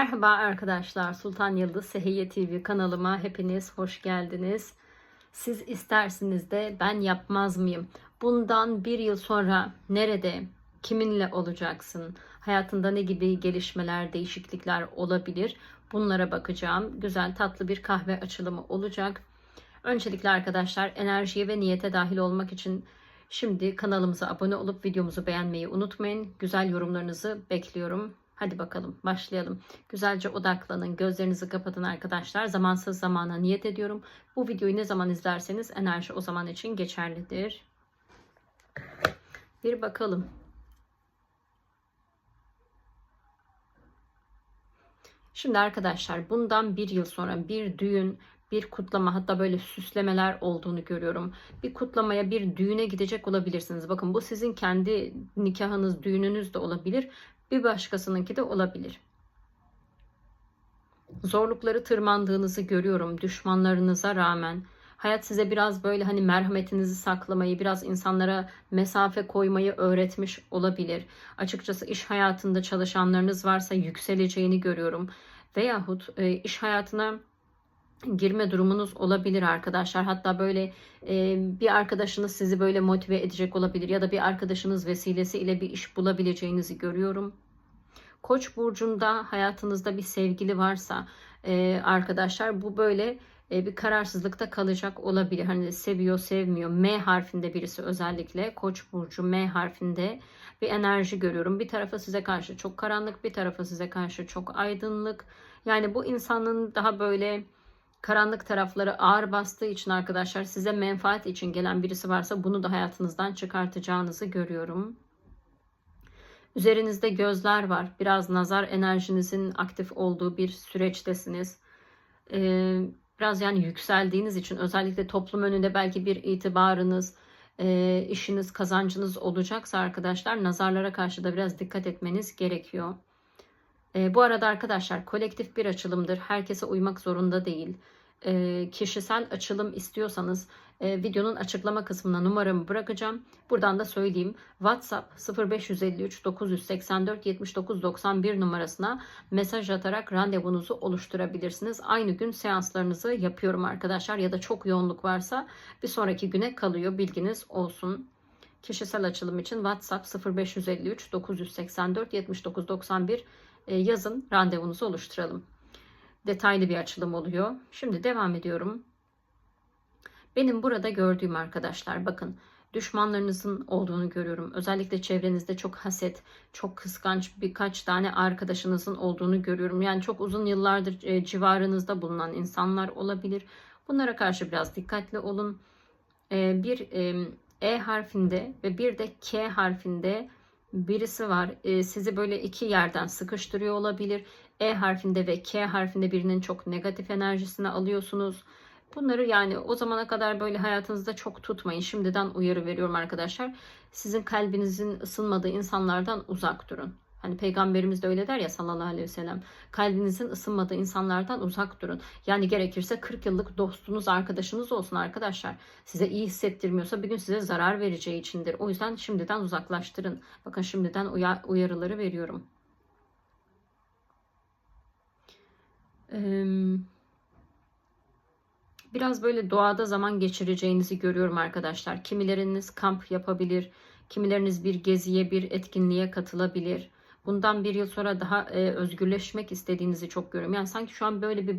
Merhaba arkadaşlar. Sultan Yıldız Sehiye TV kanalıma hepiniz hoş geldiniz. Siz istersiniz de ben yapmaz mıyım? Bundan bir yıl sonra nerede, kiminle olacaksın? Hayatında ne gibi gelişmeler, değişiklikler olabilir? Bunlara bakacağım. Güzel tatlı bir kahve açılımı olacak. Öncelikle arkadaşlar enerjiye ve niyete dahil olmak için şimdi kanalımıza abone olup videomuzu beğenmeyi unutmayın. Güzel yorumlarınızı bekliyorum. Hadi bakalım başlayalım. Güzelce odaklanın. Gözlerinizi kapatın arkadaşlar. Zamansız zamana niyet ediyorum. Bu videoyu ne zaman izlerseniz enerji o zaman için geçerlidir. Bir bakalım. Şimdi arkadaşlar bundan bir yıl sonra bir düğün, bir kutlama hatta böyle süslemeler olduğunu görüyorum. Bir kutlamaya, bir düğüne gidecek olabilirsiniz. Bakın bu sizin kendi nikahınız, düğününüz de olabilir. Bir başkasınınki de olabilir. Zorlukları tırmandığınızı görüyorum düşmanlarınıza rağmen. Hayat size biraz böyle hani merhametinizi saklamayı, biraz insanlara mesafe koymayı öğretmiş olabilir. Açıkçası iş hayatında çalışanlarınız varsa yükseleceğini görüyorum. Veyahut e, iş hayatına girme durumunuz olabilir arkadaşlar. Hatta böyle e, bir arkadaşınız sizi böyle motive edecek olabilir ya da bir arkadaşınız vesilesiyle bir iş bulabileceğinizi görüyorum. Koç burcunda hayatınızda bir sevgili varsa e, arkadaşlar bu böyle e, bir kararsızlıkta kalacak olabilir. Hani seviyor sevmiyor. M harfinde birisi özellikle Koç burcu M harfinde bir enerji görüyorum. Bir tarafı size karşı çok karanlık, bir tarafı size karşı çok aydınlık. Yani bu insanın daha böyle karanlık tarafları ağır bastığı için arkadaşlar size menfaat için gelen birisi varsa bunu da hayatınızdan çıkartacağınızı görüyorum. Üzerinizde gözler var. Biraz nazar enerjinizin aktif olduğu bir süreçtesiniz. Ee, biraz yani yükseldiğiniz için özellikle toplum önünde belki bir itibarınız, e, işiniz, kazancınız olacaksa arkadaşlar nazarlara karşı da biraz dikkat etmeniz gerekiyor. E, bu arada arkadaşlar kolektif bir açılımdır. Herkese uymak zorunda değil. E, kişisel açılım istiyorsanız e, videonun açıklama kısmına numaramı bırakacağım. Buradan da söyleyeyim. WhatsApp 0553 984 79 91 numarasına mesaj atarak randevunuzu oluşturabilirsiniz. Aynı gün seanslarınızı yapıyorum arkadaşlar ya da çok yoğunluk varsa bir sonraki güne kalıyor. Bilginiz olsun. Kişisel açılım için WhatsApp 0553 984 79 91 e, yazın randevunuzu oluşturalım. Detaylı bir açılım oluyor. Şimdi devam ediyorum. Benim burada gördüğüm arkadaşlar bakın düşmanlarınızın olduğunu görüyorum. Özellikle çevrenizde çok haset, çok kıskanç birkaç tane arkadaşınızın olduğunu görüyorum. Yani çok uzun yıllardır e, civarınızda bulunan insanlar olabilir. Bunlara karşı biraz dikkatli olun. E, bir E harfinde ve bir de K harfinde birisi var. E, sizi böyle iki yerden sıkıştırıyor olabilir. E harfinde ve K harfinde birinin çok negatif enerjisini alıyorsunuz. Bunları yani o zamana kadar böyle hayatınızda çok tutmayın. Şimdiden uyarı veriyorum arkadaşlar. Sizin kalbinizin ısınmadığı insanlardan uzak durun. Hani peygamberimiz de öyle der ya sallallahu aleyhi ve sellem. Kalbinizin ısınmadığı insanlardan uzak durun. Yani gerekirse 40 yıllık dostunuz, arkadaşınız olsun arkadaşlar. Size iyi hissettirmiyorsa bir gün size zarar vereceği içindir. O yüzden şimdiden uzaklaştırın. Bakın şimdiden uyarıları veriyorum. Biraz böyle doğada zaman geçireceğinizi görüyorum arkadaşlar. Kimileriniz kamp yapabilir, kimileriniz bir geziye, bir etkinliğe katılabilir. Bundan bir yıl sonra daha e, özgürleşmek istediğinizi çok görüyorum. Yani sanki şu an böyle bir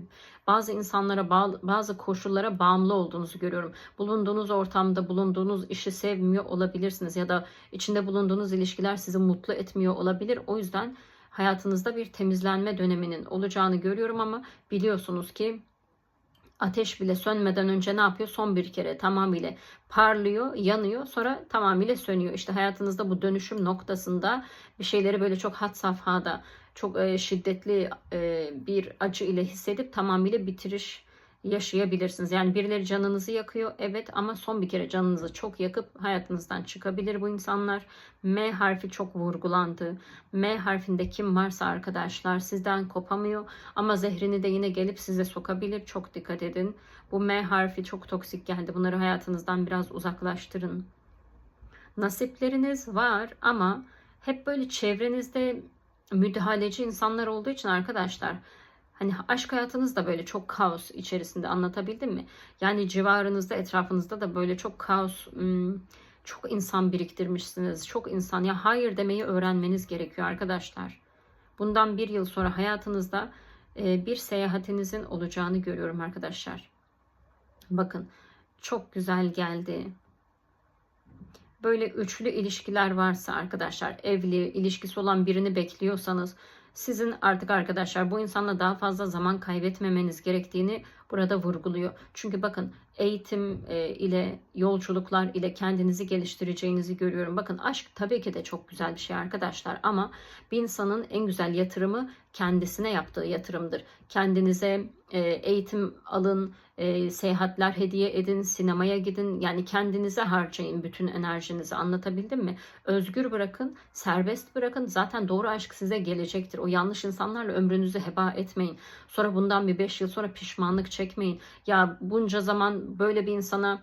bazı insanlara bağlı, bazı koşullara bağımlı olduğunuzu görüyorum. Bulunduğunuz ortamda bulunduğunuz işi sevmiyor olabilirsiniz ya da içinde bulunduğunuz ilişkiler sizi mutlu etmiyor olabilir. O yüzden hayatınızda bir temizlenme döneminin olacağını görüyorum ama biliyorsunuz ki ateş bile sönmeden önce ne yapıyor? Son bir kere tamamıyla parlıyor, yanıyor, sonra tamamıyla sönüyor. İşte hayatınızda bu dönüşüm noktasında bir şeyleri böyle çok hat safhada, çok e, şiddetli e, bir acı ile hissedip tamamıyla bitiriş yaşayabilirsiniz. Yani birileri canınızı yakıyor evet ama son bir kere canınızı çok yakıp hayatınızdan çıkabilir bu insanlar. M harfi çok vurgulandı. M harfinde kim varsa arkadaşlar sizden kopamıyor ama zehrini de yine gelip size sokabilir. Çok dikkat edin. Bu M harfi çok toksik geldi. Bunları hayatınızdan biraz uzaklaştırın. Nasipleriniz var ama hep böyle çevrenizde müdahaleci insanlar olduğu için arkadaşlar hani aşk hayatınız da böyle çok kaos içerisinde anlatabildim mi? Yani civarınızda etrafınızda da böyle çok kaos hmm, çok insan biriktirmişsiniz. Çok insan ya hayır demeyi öğrenmeniz gerekiyor arkadaşlar. Bundan bir yıl sonra hayatınızda e, bir seyahatinizin olacağını görüyorum arkadaşlar. Bakın çok güzel geldi. Böyle üçlü ilişkiler varsa arkadaşlar evli ilişkisi olan birini bekliyorsanız sizin artık arkadaşlar bu insanla daha fazla zaman kaybetmemeniz gerektiğini burada vurguluyor. Çünkü bakın eğitim e, ile yolculuklar ile kendinizi geliştireceğinizi görüyorum. Bakın aşk tabii ki de çok güzel bir şey arkadaşlar ama bir insanın en güzel yatırımı kendisine yaptığı yatırımdır. Kendinize e, eğitim alın, e, seyahatler hediye edin, sinemaya gidin. Yani kendinize harcayın bütün enerjinizi. Anlatabildim mi? Özgür bırakın, serbest bırakın. Zaten doğru aşk size gelecektir. O yanlış insanlarla ömrünüzü heba etmeyin. Sonra bundan bir beş yıl sonra pişmanlık çekmeyin. Ya bunca zaman böyle bir insana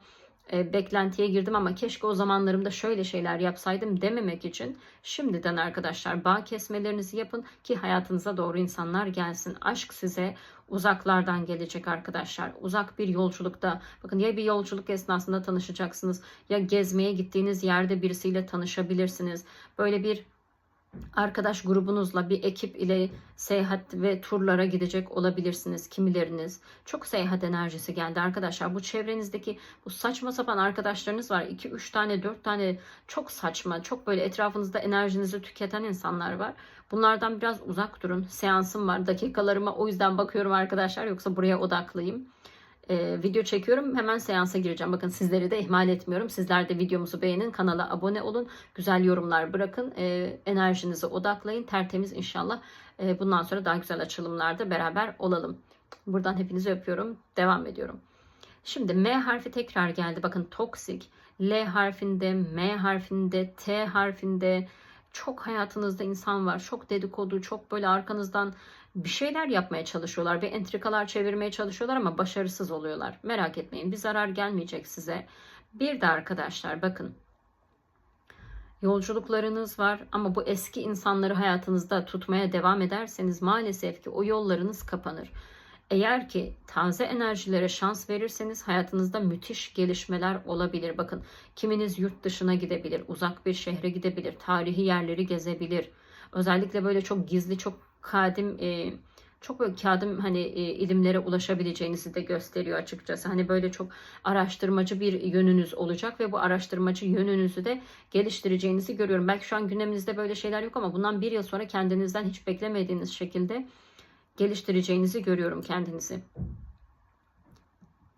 e, beklentiye girdim ama keşke o zamanlarımda şöyle şeyler yapsaydım dememek için şimdiden arkadaşlar bağ kesmelerinizi yapın ki hayatınıza doğru insanlar gelsin. Aşk size uzaklardan gelecek arkadaşlar. Uzak bir yolculukta bakın ya bir yolculuk esnasında tanışacaksınız ya gezmeye gittiğiniz yerde birisiyle tanışabilirsiniz. Böyle bir arkadaş grubunuzla bir ekip ile seyahat ve turlara gidecek olabilirsiniz kimileriniz. Çok seyahat enerjisi geldi arkadaşlar. Bu çevrenizdeki bu saçma sapan arkadaşlarınız var. 2 3 tane 4 tane çok saçma, çok böyle etrafınızda enerjinizi tüketen insanlar var. Bunlardan biraz uzak durun. Seansım var. Dakikalarıma o yüzden bakıyorum arkadaşlar. Yoksa buraya odaklıyım e, video çekiyorum. Hemen seansa gireceğim. Bakın sizleri de ihmal etmiyorum. Sizler de videomuzu beğenin. Kanala abone olun. Güzel yorumlar bırakın. E, enerjinizi odaklayın. Tertemiz inşallah. E, bundan sonra daha güzel açılımlarda beraber olalım. Buradan hepinizi öpüyorum. Devam ediyorum. Şimdi M harfi tekrar geldi. Bakın toksik. L harfinde, M harfinde, T harfinde çok hayatınızda insan var. Çok dedikodu, çok böyle arkanızdan bir şeyler yapmaya çalışıyorlar. Bir entrikalar çevirmeye çalışıyorlar ama başarısız oluyorlar. Merak etmeyin bir zarar gelmeyecek size. Bir de arkadaşlar bakın yolculuklarınız var ama bu eski insanları hayatınızda tutmaya devam ederseniz maalesef ki o yollarınız kapanır. Eğer ki taze enerjilere şans verirseniz hayatınızda müthiş gelişmeler olabilir. Bakın kiminiz yurt dışına gidebilir, uzak bir şehre gidebilir, tarihi yerleri gezebilir. Özellikle böyle çok gizli, çok kadim e, çok böyle kağıdım hani e, ilimlere ulaşabileceğinizi de gösteriyor açıkçası. Hani böyle çok araştırmacı bir yönünüz olacak ve bu araştırmacı yönünüzü de geliştireceğinizi görüyorum. Belki şu an gündeminizde böyle şeyler yok ama bundan bir yıl sonra kendinizden hiç beklemediğiniz şekilde geliştireceğinizi görüyorum kendinizi.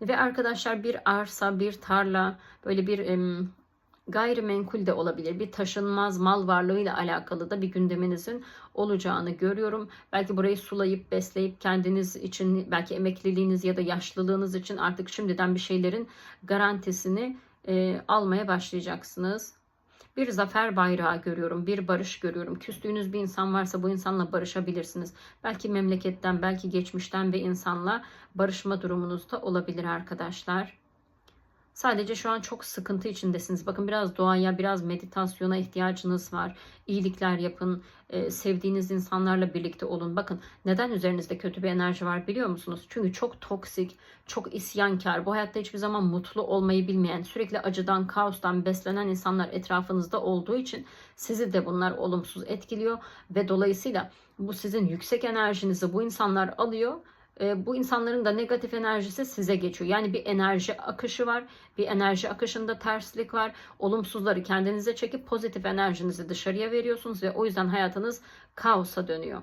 Ve arkadaşlar bir arsa, bir tarla, böyle bir gayrimenkul de olabilir. Bir taşınmaz mal varlığıyla alakalı da bir gündeminizin olacağını görüyorum. Belki burayı sulayıp besleyip kendiniz için belki emekliliğiniz ya da yaşlılığınız için artık şimdiden bir şeylerin garantisini e, almaya başlayacaksınız. Bir zafer bayrağı görüyorum, bir barış görüyorum. Küstüğünüz bir insan varsa bu insanla barışabilirsiniz. Belki memleketten, belki geçmişten bir insanla barışma durumunuz da olabilir arkadaşlar. Sadece şu an çok sıkıntı içindesiniz. Bakın biraz doğaya, biraz meditasyona ihtiyacınız var. İyilikler yapın, e, sevdiğiniz insanlarla birlikte olun. Bakın neden üzerinizde kötü bir enerji var biliyor musunuz? Çünkü çok toksik, çok isyankar, bu hayatta hiçbir zaman mutlu olmayı bilmeyen, sürekli acıdan, kaostan beslenen insanlar etrafınızda olduğu için sizi de bunlar olumsuz etkiliyor ve dolayısıyla bu sizin yüksek enerjinizi bu insanlar alıyor e, bu insanların da negatif enerjisi size geçiyor. Yani bir enerji akışı var. Bir enerji akışında terslik var. Olumsuzları kendinize çekip pozitif enerjinizi dışarıya veriyorsunuz ve o yüzden hayatınız kaosa dönüyor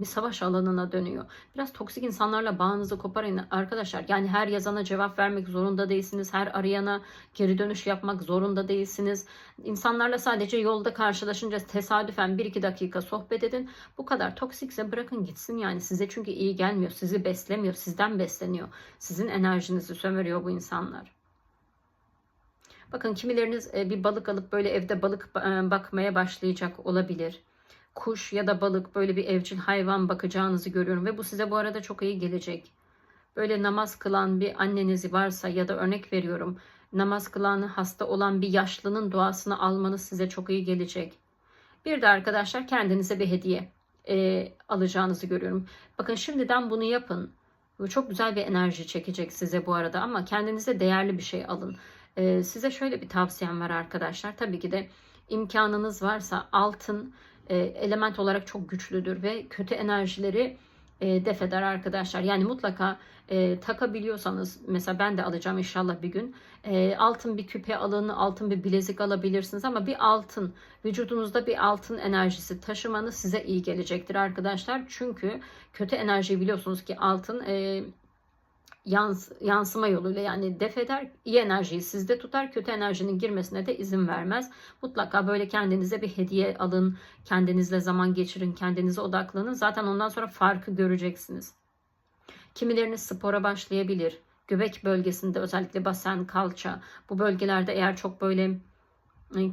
bir savaş alanına dönüyor. Biraz toksik insanlarla bağınızı koparın arkadaşlar. Yani her yazana cevap vermek zorunda değilsiniz. Her arayana geri dönüş yapmak zorunda değilsiniz. İnsanlarla sadece yolda karşılaşınca tesadüfen 1-2 dakika sohbet edin. Bu kadar toksikse bırakın gitsin yani size çünkü iyi gelmiyor. Sizi beslemiyor. Sizden besleniyor. Sizin enerjinizi sömürüyor bu insanlar. Bakın kimileriniz e, bir balık alıp böyle evde balık e, bakmaya başlayacak olabilir kuş ya da balık böyle bir evcil hayvan bakacağınızı görüyorum ve bu size bu arada çok iyi gelecek. Böyle namaz kılan bir anneniz varsa ya da örnek veriyorum namaz kılan hasta olan bir yaşlının duasını almanız size çok iyi gelecek. Bir de arkadaşlar kendinize bir hediye e, alacağınızı görüyorum. Bakın şimdiden bunu yapın. Bu çok güzel bir enerji çekecek size bu arada ama kendinize değerli bir şey alın. E, size şöyle bir tavsiyem var arkadaşlar. Tabii ki de imkanınız varsa altın e, element olarak çok güçlüdür ve kötü enerjileri e, def eder arkadaşlar. Yani mutlaka e, takabiliyorsanız mesela ben de alacağım inşallah bir gün. E, altın bir küpe alın, altın bir bilezik alabilirsiniz ama bir altın vücudunuzda bir altın enerjisi taşımanız size iyi gelecektir arkadaşlar. Çünkü kötü enerjiyi biliyorsunuz ki altın e, yans, yansıma yoluyla yani def eder. iyi enerjiyi sizde tutar. Kötü enerjinin girmesine de izin vermez. Mutlaka böyle kendinize bir hediye alın. Kendinizle zaman geçirin. Kendinize odaklanın. Zaten ondan sonra farkı göreceksiniz. Kimileriniz spora başlayabilir. Göbek bölgesinde özellikle basen, kalça bu bölgelerde eğer çok böyle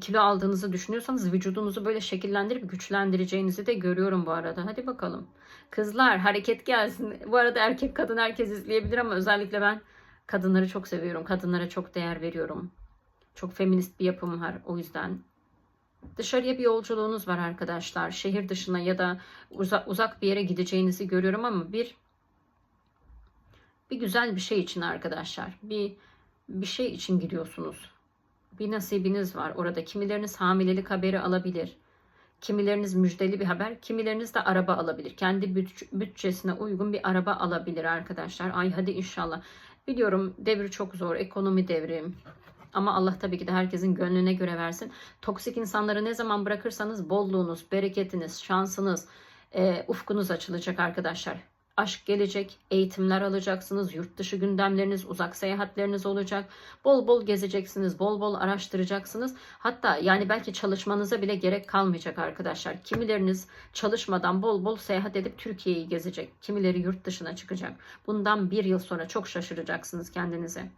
kilo aldığınızı düşünüyorsanız vücudunuzu böyle şekillendirip güçlendireceğinizi de görüyorum bu arada. Hadi bakalım. Kızlar hareket gelsin. Bu arada erkek kadın herkes izleyebilir ama özellikle ben kadınları çok seviyorum. Kadınlara çok değer veriyorum. Çok feminist bir yapım var o yüzden. Dışarıya bir yolculuğunuz var arkadaşlar. Şehir dışına ya da uzak, uzak bir yere gideceğinizi görüyorum ama bir bir güzel bir şey için arkadaşlar. Bir bir şey için gidiyorsunuz. Bir nasibiniz var orada. Kimileriniz hamilelik haberi alabilir. Kimileriniz müjdeli bir haber, kimileriniz de araba alabilir. Kendi bütç- bütçesine uygun bir araba alabilir arkadaşlar. Ay hadi inşallah. Biliyorum devir çok zor, ekonomi devri. Ama Allah tabii ki de herkesin gönlüne göre versin. Toksik insanları ne zaman bırakırsanız bolluğunuz, bereketiniz, şansınız, e, ufkunuz açılacak arkadaşlar. Aşk gelecek, eğitimler alacaksınız, yurt dışı gündemleriniz, uzak seyahatleriniz olacak. Bol bol gezeceksiniz, bol bol araştıracaksınız. Hatta yani belki çalışmanıza bile gerek kalmayacak arkadaşlar. Kimileriniz çalışmadan bol bol seyahat edip Türkiye'yi gezecek. Kimileri yurt dışına çıkacak. Bundan bir yıl sonra çok şaşıracaksınız kendinize.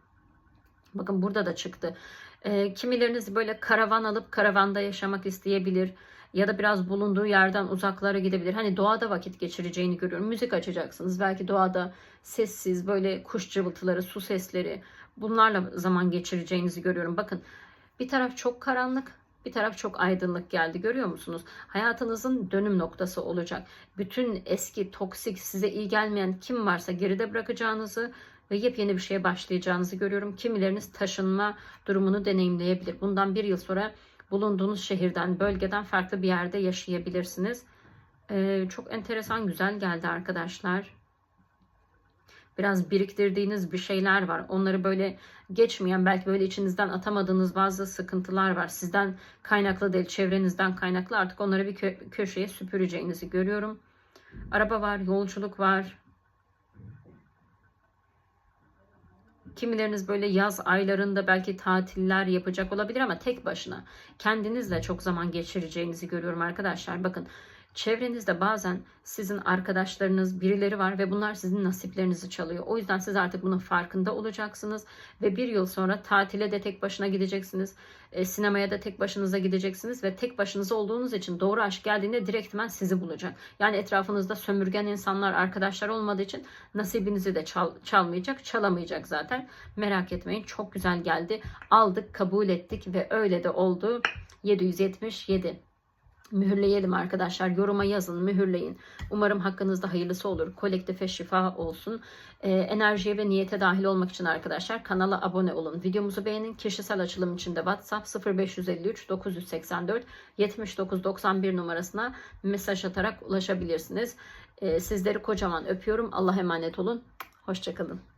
Bakın burada da çıktı. Ee, kimileriniz böyle karavan alıp karavanda yaşamak isteyebilir. Ya da biraz bulunduğu yerden uzaklara gidebilir. Hani doğada vakit geçireceğini görüyorum. Müzik açacaksınız. Belki doğada sessiz böyle kuş cıvıltıları, su sesleri bunlarla zaman geçireceğinizi görüyorum. Bakın bir taraf çok karanlık, bir taraf çok aydınlık geldi görüyor musunuz? Hayatınızın dönüm noktası olacak. Bütün eski toksik size iyi gelmeyen kim varsa geride bırakacağınızı ve yepyeni bir şeye başlayacağınızı görüyorum. Kimileriniz taşınma durumunu deneyimleyebilir. Bundan bir yıl sonra bulunduğunuz şehirden, bölgeden farklı bir yerde yaşayabilirsiniz. Ee, çok enteresan, güzel geldi arkadaşlar. Biraz biriktirdiğiniz bir şeyler var. Onları böyle geçmeyen, belki böyle içinizden atamadığınız bazı sıkıntılar var. Sizden kaynaklı değil, çevrenizden kaynaklı. Artık onları bir kö- köşeye süpüreceğinizi görüyorum. Araba var, yolculuk var. Kimileriniz böyle yaz aylarında belki tatiller yapacak olabilir ama tek başına kendinizle çok zaman geçireceğinizi görüyorum arkadaşlar. Bakın çevrenizde bazen sizin arkadaşlarınız birileri var ve bunlar sizin nasiplerinizi çalıyor. O yüzden siz artık bunun farkında olacaksınız ve bir yıl sonra tatile de tek başına gideceksiniz. E, sinemaya da tek başınıza gideceksiniz ve tek başınıza olduğunuz için doğru aşk geldiğinde direktmen sizi bulacak. Yani etrafınızda sömürgen insanlar, arkadaşlar olmadığı için nasibinizi de çal, çalmayacak, çalamayacak zaten. Merak etmeyin çok güzel geldi. Aldık, kabul ettik ve öyle de oldu. 777 mühürleyelim arkadaşlar. Yoruma yazın, mühürleyin. Umarım hakkınızda hayırlısı olur. Kolektife şifa olsun. Ee, enerjiye ve niyete dahil olmak için arkadaşlar kanala abone olun. Videomuzu beğenin. Kişisel açılım için de WhatsApp 0553 984 7991 numarasına mesaj atarak ulaşabilirsiniz. Ee, sizleri kocaman öpüyorum. Allah'a emanet olun. Hoşçakalın.